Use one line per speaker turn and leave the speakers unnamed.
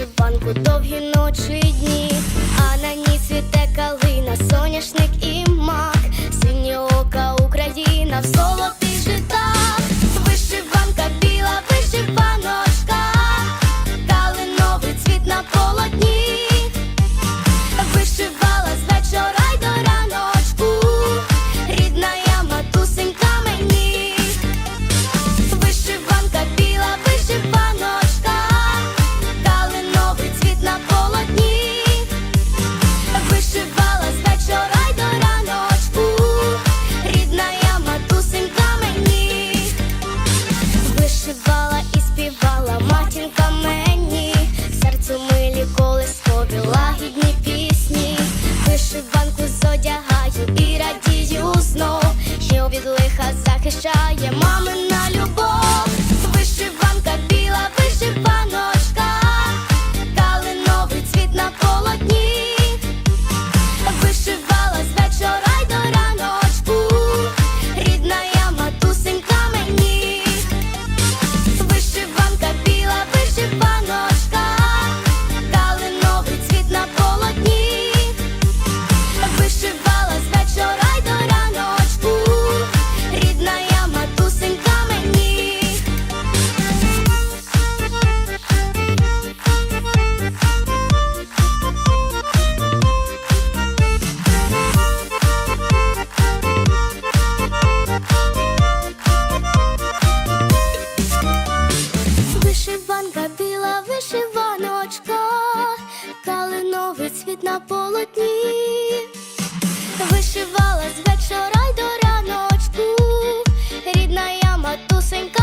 вишиванку довгі ночі дні, а на ній світе калина. одягаю і радію знов, що від лиха захищає мамин. біла вишиваночка, калиновий цвіт на полотні, вишивала з вечора й до раночку, рідна я матусенька.